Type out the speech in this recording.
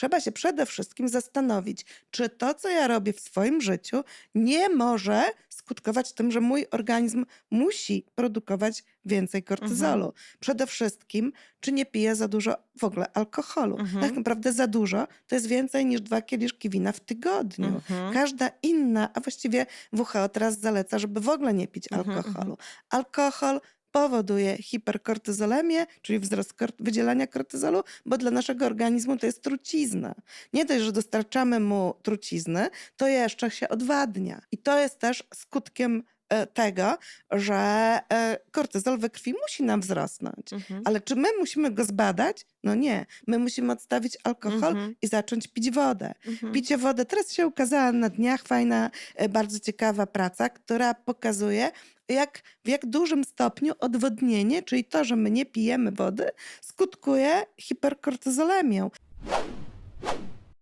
trzeba się przede wszystkim zastanowić, czy to, co ja robię w swoim życiu, nie może skutkować tym, że mój organizm musi produkować więcej kortyzolu. Przede wszystkim, czy nie piję za dużo w ogóle alkoholu. Mhm. Tak naprawdę za dużo to jest więcej niż dwa kieliszki wina w tygodniu. Mhm. Każda inna, a właściwie WHO teraz zaleca, żeby w ogóle nie pić Mhm, alkoholu. Alkohol powoduje hiperkortyzolemię, czyli wzrost wydzielania kortyzolu, bo dla naszego organizmu to jest trucizna. Nie dość, że dostarczamy mu trucizny, to jeszcze się odwadnia. I to jest też skutkiem tego, że e, kortyzol we krwi musi nam wzrosnąć. Mhm. Ale czy my musimy go zbadać? No nie. My musimy odstawić alkohol Mhm. i zacząć pić wodę. Mhm. Picie wody. Teraz się ukazała na dniach fajna, e, bardzo ciekawa praca, która pokazuje, jak, w jak dużym stopniu odwodnienie, czyli to, że my nie pijemy wody, skutkuje hiperkortyzolemią.